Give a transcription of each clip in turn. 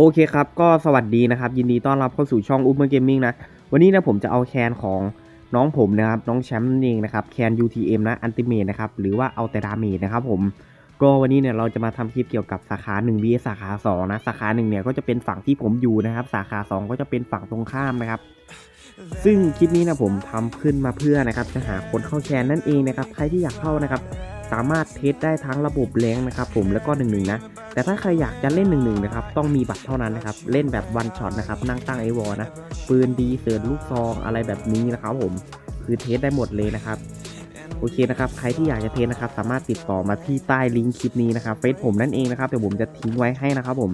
โอเคครับ ก็สวัสดีนะครับ ยินดีต้อนรับเข้าสู่ช่อง u ู m e r Gaming นะ วันนี้นะผมจะเอาแคนของน้องผมนะครับ น้องแชมป์นั่นเองนะครับ แคน UTM นะ อันติเม e นะครับ หรือว่าเอาแต่ดาเมจนะครับผม ก็วันนี้เนี่ยเราจะมาทำคลิปเกี่ยวกับสาขา1 vs สาขา 2 นะ สาขา1เนี่ยก็จะเป็นฝั่งที่ผมอยู่นะครับ สาขา 2 ก็จะเป็นฝั่งตรงข้ามนะครับ ซึ่งคลิปนี้นะผมทำขึ้นมาเพื่อนะครับจะหาคนเข้าแชร์นั่นเองนะครับ ใครที่อยากเข้านะครับ สามารถเทสได้ทั้งระบบแรงนะครับผมแล้วก็หนึ่งหนึ่งนะ แต่ถ้าใครอยากจะเล่นหนึ่งหนึ่งนะครับต้องมีบัตรเท่านั้นนะครับ เล่นแบบวันช็อตนะครับนั่งตั้งไอวอนะ ปืนดีเสิร์ชลูกซองอะไรแบบนี้นะครับผมคือเทสได้หมดเลยนะครับโอเคนะครับใครที่อยากจะเทสนะครับ สามารถติดต่อมาที่ใต้ลิงก์คลิปนี้นะครับเฟซผมนั่นเองนะครับเดี๋ยวผมจะทิ้งไว้ให้นะครับผม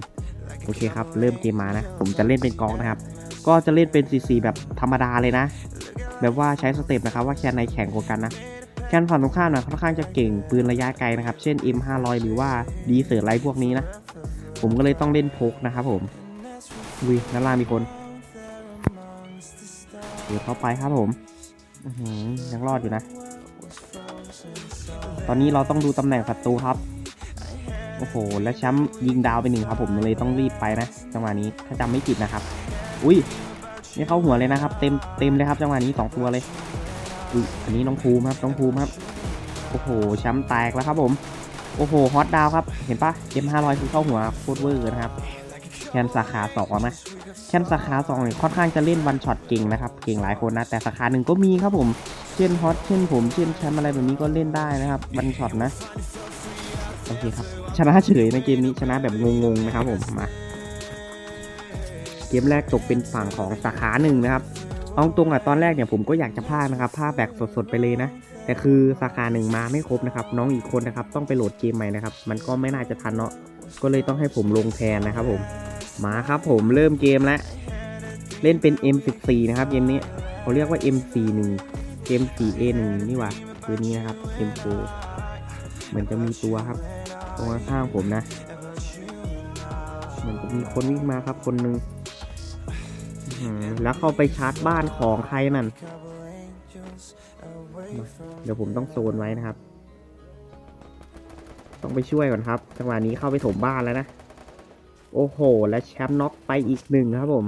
โอเคครับเริ่มเกมมานะ ผมจะเล่นเป็นกองนะครับ ก็จะเล่นเป็นซีแบบธรรมดาเลยนะ แบบว่าใช้สเต็ปนะครับว่าแคนในแข่งกว่ากันนะ แคนฝั่งตรงข้ามนะค่อนข้างจะเก่งปืนระยะไกลนะครับ เช่น M500 หรือว่าดีเซอร์ไลท์พวกนี้นะ ผมก็เลยต้องเล่นพกนะครับผมวิด้านล่างมีคนเดี๋ยวเข้าไปครับผมยังรอดอยู่นะ ตอนนี้เราต้องดูตำแหน่งศัตรูครับ โอ้โห แล้วแชมป์ยิงดาวไปหนึ่งครับผมเลยต้องรีบไปนะจังหวะนี้ถ้าจำไม่ผิดนะครับ อุ้ยนี่เข้าหัวเลยนะครับ เต็มเต็มเลยครับจังหวะนี้สองตัวเลย อันนี้น้องภูมิครับน้องภูมิครับ โอ้โหแชมป์แตกแล้วครับผม โอ้โหฮอตดาวครับเห็นปะเกม500 คือเข้าหัวโคตรเวอร์นะครับแคนสาขาสองนะแคนสาขาสองเนี่ยค่อนข้างจะเล่นวันช็อตเก่งนะครับ เก่งหลายคนนะ แต่สาขาหนึ่งก็มีครับผม เช่นฮอตเช่นผมเช่นแชมป์อะไรแบบนี้ก็เล่นได้นะครับวันช็อตนะโอเคครับชนะเฉยในเกมนี้ชนะแบบงงๆนะครับผมมาเกมแรกตกเป็นฝั่งของสาขาหนึ่งนะครับ เอาตรงอะตอนแรกเนี่ยผมก็อยากจะพากนะครับพากแบบสดๆไปเลยนะ แต่คือสาขาหนึ่งมาไม่ครบนะครับ น้องอีกคนนะครับ ต้องไปโหลดเกมใหม่นะครับ มันก็ไม่น่าจะทันเนาะก็เลยต้องให้ผมลงแทนนะครับ ผมมาครับผมเริ่มเกมแล้วเล่นเป็น M14 นะครับเกมนี้เขาเรียกว่า M41 เกม 4A1 นี่หว่าคือนี้นะครับ M4 เหมือนจะมีตัวครับ ตรงข้างผมนะเหมือนจะมีคนวิ่งมาครับคนหนึง แล้วเข้าไปชาร์จบ้านของใครนั่น เดี๋ยวผมต้องโซนไว้นะครับ ต้องไปช่วยก่อนครับ จังหวะนี้เข้าไปถมบ้านแล้วนะ โอ้โห และแชมป์น็อกไปอีกหนึ่งครับผม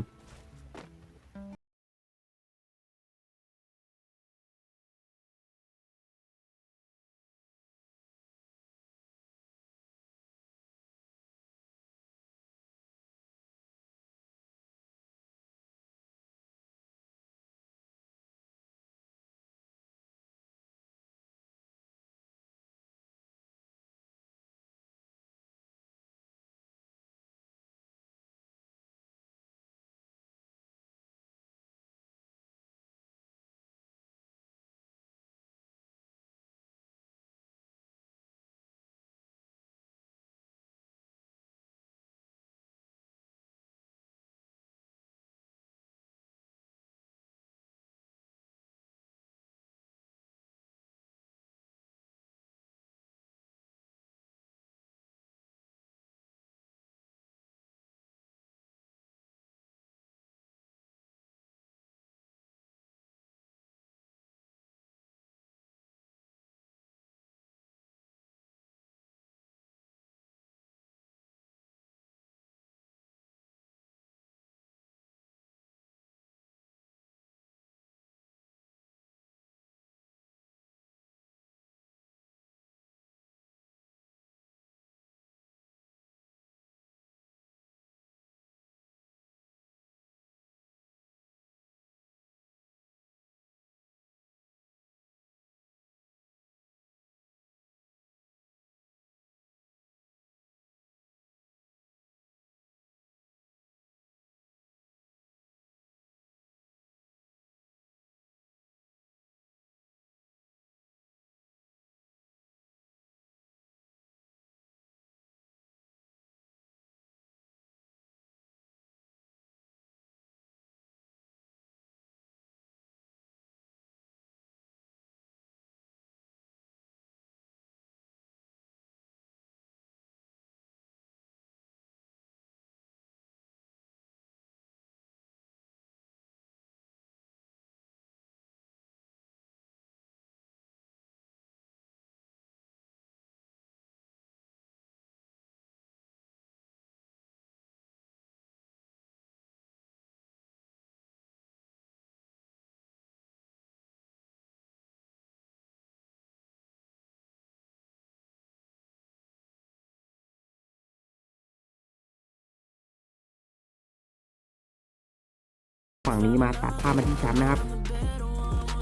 ฝั่งนี้มาตัดภาพมาที่แชมป์นะครับ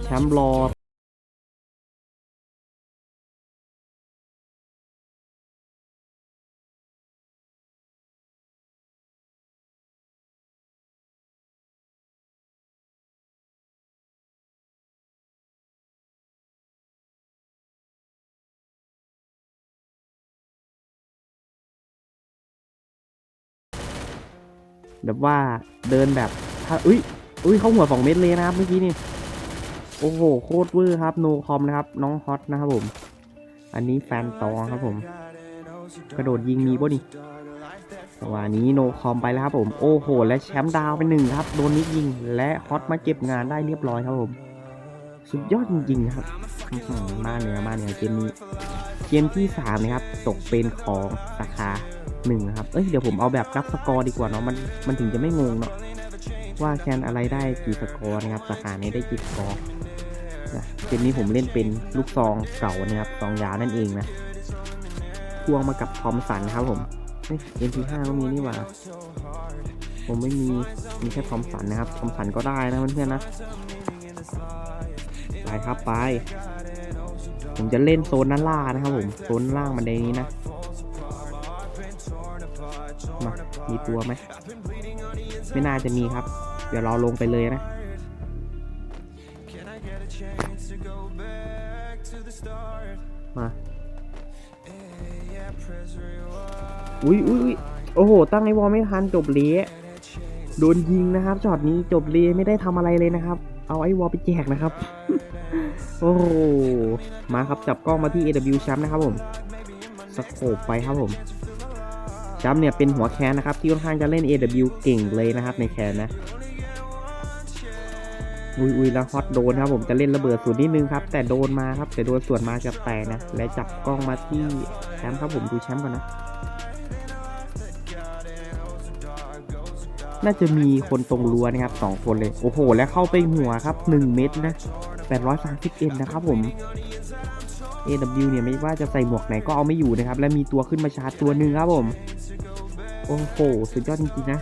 แชมป์รอแบบว่าเดินแบบถ้าอุ้ย อุ้ยเข้าหัวสองเม็ดเลยนะครับเมื่อกี้นี่ โอ้โหโคตรเวอร์ครับโนคอมนะครับ น้องฮอตนะครับผม อันนี้แฟนตองครับผม กระโดดยิงมีป่นี่จังหวะนี้โนคอมไปแล้วครับผม โอ้โห และแชมป์ดาวไปหนึ่งครับ โดนนิกยิง และฮอตมาเก็บงานได้เรียบร้อยครับผม สุดยอดจริงๆครับ มาเหนือมาเหนือเกมนี้ เกมที่สามนะครับ ตกเป็นของสาขาหนึ่งนะครับ เอ้ย เดี๋ยวผมเอาแบบนับสกอร์ดีกว่าเนาะ มัน มันถึงจะไม่งงเนาะ ว่าแคนอะไรได้กี่สกอร์นะครับสาขานี้ได้กี่สกอร์นะเกมนี้ผมเล่นเป็นลูกซองเก่านะครับซองยาวนั่นเองนะพ่วงมากับทอมสันครับผมเอ้ย MP5 ก็มีนี่หว่า ผมไม่มีมีแค่ทอมสันนะครับทอมสันก็ได้นะเพื่อนๆนะไปครับไป ผมจะเล่นโซนด้านล่างนะครับผมโซนล่างบันไดนี้นะมามีตัวไหมไม่น่าจะมีครับ เดี๋ยวเราลงไปเลยนะ มาอุ้ยอุ้ยอุ๊ยโอ้โห ตั้งไอวอลไม่ทันจบเละโดนยิงนะครับจอดนี้จบเละไม่ได้ทำอะไรเลยนะครับ เอาไอวอลไปแจกนะครับ โอ้โห มาครับจับกล้องมาที่ AW แชมป์นะครับผมสโคปไปครับผมแชมป์เนี่ยเป็นหัวแคนนะครับ ที่ค่อนข้างจะเล่น AW เก่งเลยนะครับในแคนนะ อุยอุยแล้วฮอตโดนครับผมจะเล่นระเบิดส่วนนิดนึงครับ แต่โดนมาครับแต่โดนส่วนมาเกับแตกนะ และจับกล้องมาที่แชมป์ครับผมดูแชมป์ก่อนนะ น่าจะมีคนตรงรั้วนะครับสองคนเลย โอ้โห แล้วเข้าไปหัวครับหนึ่งเม็ดนะ831นะครับผม AW เนี่ยไม่ว่าจะใส่หมวกไหนก็เอาไม่อยู่นะครับ และมีตัวขึ้นมาชาร์จตัวหนึ่งครับผม โอ้โห สุดยอดจริงๆนะ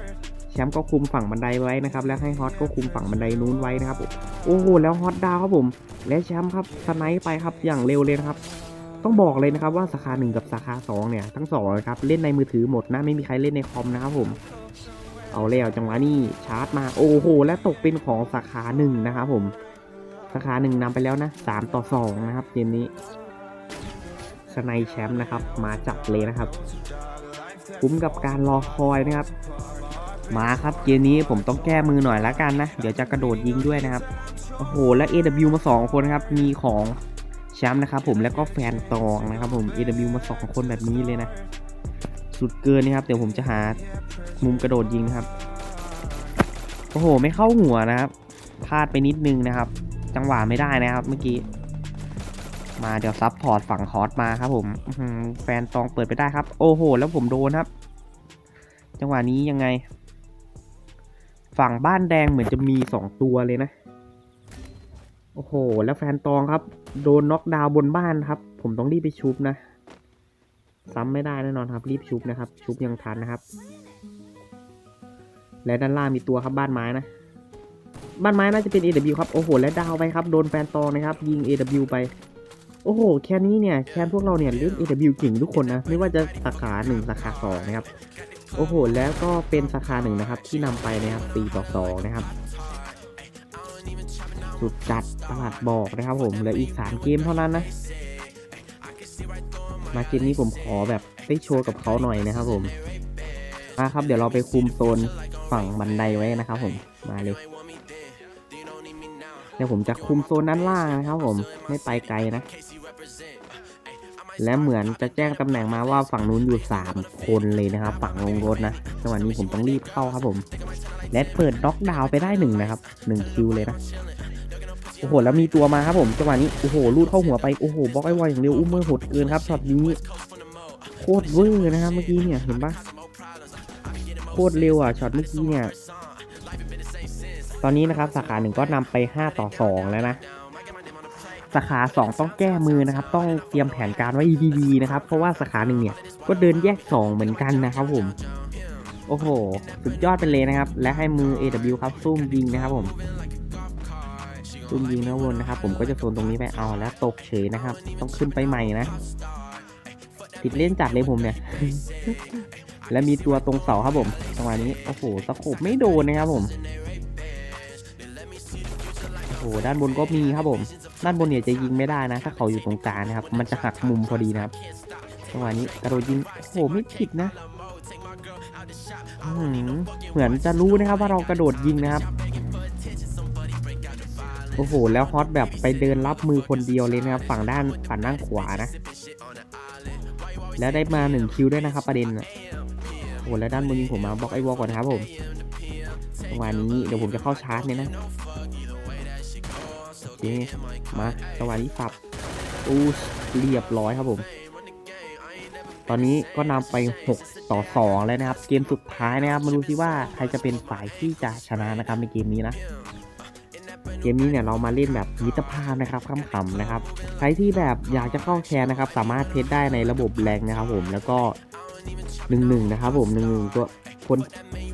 แชมป์ก็คุมฝั่งบันไดไว้นะครับแล้วให้ฮอตก็คุมฝั่งบันไดนู้นไว้นะครับผมโอ้โหแล้วฮอตดาวครับผม และแชมป์ครับสไนป์ไปครับอย่างเร็วเลยนะครับต้องบอกเลยนะครับว่าสาขาหนึ่งกับสาขาสองเนี่ย ทั้งสองนะครับเล่นในมือถือหมดนะ ไม่มีใครเล่นในคอมนะครับผม เอาแล้วจังหวะนี้ชาร์จมาโอ้โห และตกเป็นของสาขาหนึ่งนะครับผม สาขาหนึ่งนำไปแล้วนะสามต่อสองนะครับเกมนี้สไนแชมป์นะครับ มาจับเลยนะครับ คุ้มกับการรอคอยนะครับ มาครับเกมนี้ผมต้องแก้มือหน่อยละกันนะ เดี๋ยวจะกระโดดยิงด้วยนะครับ โอ้โห แล้ว AW มา 2 คนครับ มีของแชมป์นะครับผมแล้วก็แฟนตองนะครับผม AW มา 2 คนแบบนี้เลยนะ สุดเกินนะครับ เดี๋ยวผมจะหามุมกระโดดยิงนะครับ โอ้โห ไม่เข้าหัวนะครับ พลาดไปนิดนึงนะครับ จังหวะไม่ได้นะครับ เมื่อกี้ มาเดี๋ยวซับพอร์ตฝั่งคอร์สมาครับผมแฟนตองเปิดไปได้ครับ โอ้โห แล้วผมโดนครับ จังหวะนี้ยังไง ฝั่งบ้านแดงเหมือนจะมีสองตัวเลยนะ โอ้โห แล้วแฟนตองครับ โดนน็อกดาวน์บนบ้านครับ ผมต้องรีบไปชุบนะ ซ้ำไม่ได้แน่นอนครับ รีบชุบนะครับ ชุบยังทันนะครับ และด้านล่างมีตัวครับบ้านไม้นะ บ้านไม้น่าจะเป็น AW ครับ โอ้โห และดาวไปครับ โดนแฟนตองนะครับ ยิง AW ไป โอ้โห แค่นี้เนี่ย แคนพวกเราเนี่ยเล่น AW เก่งทุกคนนะ ไม่ว่าจะสาขาหนึ่งสาขาสองนะครับ โอ้โห แล้วก็เป็นสาขาหนึ่งนะครับ ที่นำไปนะครับ4ต่อ2นะครับ สุดจัดตลาดบอกนะครับผมเหลืออีก 3 เกมเท่านั้นนะ มาเกมนี้ผมขอแบบได้โชว์กับเขาหน่อยนะครับผม มาครับ เดี๋ยวเราไปคุมโซนฝั่งบันไดไว้นะครับผม มาเลย เดี๋ยวผมจะคุมโซนด้านล่างนะครับผม ไม่ไปไกลนะ และเหมือนจะแจ้งตำแหน่งมาว่าฝั่งนู้นอยู่ 3 คนเลยนะครับฝั่งลงรถนะจังหวะนี้ผมต้องรีบเข้าครับผมและเปิดน็อกดาวไปได้หนึ่งนะครับหนึ่งคิวเลยนะโอ้โหแล้วมีตัวมาครับผมจังหวะนี้โอ้โหลูดเข้าหัวไปโอ้โหบล็อกไอ้วอยอย่างเดียวอุ้มเมอร์หดเกินครับช็อตนี้โคตรเวอร์นะครับเมื่อกี้เนี่ยเห็นปะโคตรเร็วอะช็อตเมื่อกี้เนี่ยตอนนี้นะครับสาขาหนึ่งก็นำไป 5 ต่อ 2 แล้วนะ สาขา 2 ต้องแก้มือนะครับ ต้องเตรียมแผนการไว้ดีๆนะครับ เพราะว่าสาขาหนึ่งเนี่ย ก็เดินแยก 2 เหมือนกันนะครับผม โอ้โห สุดยอดไปเลยนะครับ และให้มือ AW ครับซุ่มยิงนะครับผมซุ่มยิงนะวนนะครับ ผมก็จะโซนตรงนี้ไปเอาแล้วตกเฉยนะครับ ต้องขึ้นไปใหม่นะ ติดเล่นจัดเลยผมเนี่ย และมีตัวตรงเสาครับผมจังหวะนี้ โอ้โหตะขบไม่โดนนะครับผม โอ้ด้านบนก็มีครับผม ด้านบนเนี่ยจะยิงไม่ได้นะ ถ้าเขาอยู่ตรงกลางนะครับ มันจะหักมุมพอดีนะครับจังหวะนี้กระโดดยิงโอ้ไม่ผิดนะเหมือนจะรู้นะครับว่าเรากระโดดยิงนะครับโอ้โห แล้วฮอตแบบไปเดินรับมือคนเดียวเลยนะครับ ฝั่งด้านฝั่งด้านขวานะ แล้วได้มาหนึ่งคิวด้วยนะครับ ประเด็นโอ้โหแล้วด้านบนยิงผมมาบล็อกไอวอลก่อนนะครับผมจังหวะนี้เดี๋ยวผมจะเข้าชาร์จเนี่ยนะ เคมาจังหวะนี้สับอู้เรียบร้อยครับผม ตอนนี้ก็นำไป 6 ต่อ 2 แล้วนะครับ เกมสุดท้ายนะครับ มาดูซิว่าใครจะเป็นฝ่ายที่จะชนะนะครับในเกมนี้นะ เกมนี้เนี่ยเรามาเล่นแบบมิตรภาพนะครับขำๆนะครับ ใครที่แบบอยากจะเข้าแชร์นะครับ สามารถเทสได้ในระบบแรงนะครับผม แล้วก็หนึ่งหนึ่งนะครับผมหนึ่งหนึ่งตัว คน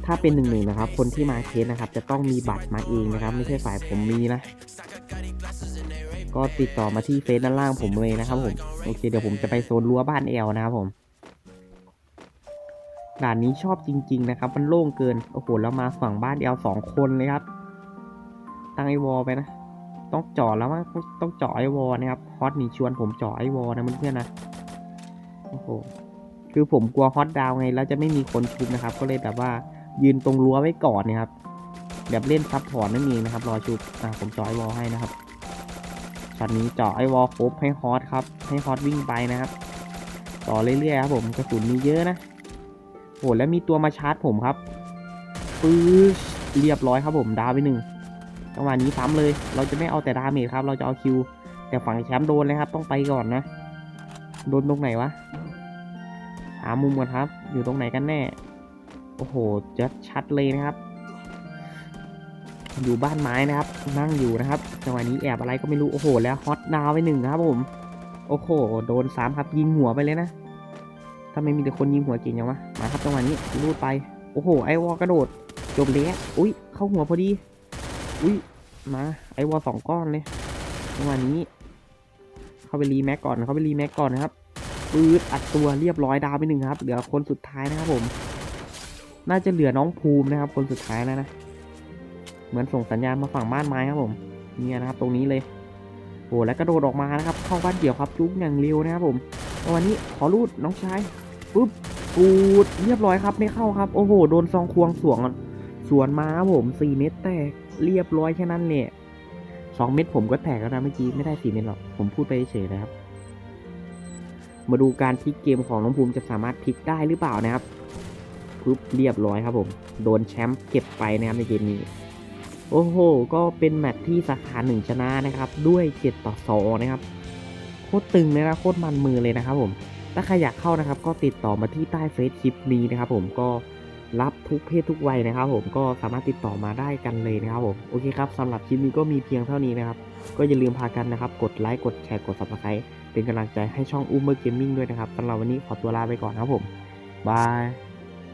ถ้าเป็นหนึ่งหนึ่งนะครับ คนที่มาเทสนะครับ จะต้องมีบัตรมาเองนะครับ ไม่ใช่ฝ่ายผมมีนะ ก็ติดต่อมาที่เฟซด้านล่างผมเลยนะครับผมโอเคเดี๋ยวผมจะไปโซนรั้วบ้านแอลนะครับผมด่านนี้ชอบจริง ๆ นะครับ มันโล่งเกินโอ้โหแล้วมาฝั่งบ้านแอลสองคนเลยครับ ตั้งไอวอลไปนะ ต้องจาะแล้วว่าต้องจาะไอวอลนะครับฮอตนี่ชวนผมจาะไอวอลนะเพื่อนๆนะโอ้โห คือผมกลัวฮอตดาวไงแล้วจะไม่มีคนชุบนะครับ ก็เลยแบบว่ายืนตรงรั้วไว้ก่อนนะครับ แบบเล่นซับพอร์ตนั่นเองนะครับ รอชุบอ่าผมจาะไอวอลให้นะครับช็อตนี้เจาะไอวอลครบให้ฮอตครับ ให้ฮอตวิ่งไปนะครับ ต่อเรื่อยๆครับผมกระสุนมีเยอะนะโอ้แล้วมีตัวมาชาร์จผมครับปื๊ดเรียบร้อยครับผมดาวไปหนึ่งจังหวะนี้ซ้ำเลย เราจะไม่เอาแต่ดาเมจครับ เราจะเอาคิว แต่ฝั่งแชมป์โดนเลยครับ ต้องไปก่อนนะ โดนตรงไหนวะามุมก่อนครับ อยู่ตรงไหนกันแน่ โอ้โหจะชัดเลยนะครับ อยู่บ้านไม้นะครับ นั่งอยู่นะครับจังหวะนี้แอบอะไรก็ไม่รู้ โอ้โห แล้วฮอตดาวไปหนึ่งครับผม โอ้โห โดนสามครับยิงหัวไปเลยนะทำไมมีแต่คนยิงหัวเก่งอย่างวะ มาครับจังหวะนี้รูดไป โอ้โห ไอวอลกระโดด จบเลยอุ้ย เข้าหัวพอดี อุ้ย มาไอวอลสองก้อนเลยจังหวะนี้ เข้าไปรีแม็กก่อน เข้าไปรีแม็กก่อนนะครับ ปืดอัดตัวเรียบร้อยดาวไปหนึ่งครับ เหลือคนสุดท้ายนะครับผม น่าจะเหลือน้องภูมินะครับ คนสุดท้ายแล้วนะ เหมือนส่งสัญญาณมาฝั่งบ้านไม้ครับผม เนี่ยนะครับ ตรงนี้เลย โอ้แล้วกระโดดออกมานะครับ เข้าบ้านเดี่ยวครับจุ๊บอย่างเร็วนะครับผมจังหวะนี้ขอรูดน้องชายปุ๊บปูดเรียบร้อยครับไม่เข้าครับ โอ้โห โดนซองควงสวงสวนมาครับผมสี่เม็ดแตกเรียบร้อยแค่นั้นเนี่ยสองเม็ดผมก็แตกแล้วนะเมื่อกี้ไม่ได้สี่เม็ดหรอกผมพูดไปเฉยนะครับ มาดูการพลิกเกมของน้องภูมิจะสามารถพลิกได้หรือเปล่านะครับปุ๊บเรียบร้อยครับผม โดนแชมป์เก็บไปนะครับในเกมนี้ โอ้โห ก็เป็นแมตช์ที่สาขาหนึ่งชนะนะครับ ด้วย 7 ต่อ 2 นะครับ โคตรตึงเลยนะโคตรมันมือเลยนะครับผม ถ้าใครอยากเข้านะครับ ก็ติดต่อมาที่ใต้เฟซคลิปนี้นะครับผมก็รับทุกเพศทุกวัยนะครับ ผมก็สามารถติดต่อมาได้กันเลยนะครับผมโอเคครับสำหรับคลิปนี้ก็มีเพียงเท่านี้นะครับ ก็อย่าลืมพากันนะครับ กดไลค์กดแชร์กด subscribe เป็นกำลังใจให้ช่องอุ้มเมอร์เกมมิ่งด้วยนะครับสำหรับวันนี้ขอตัวลาไปก่อนครับผมบาย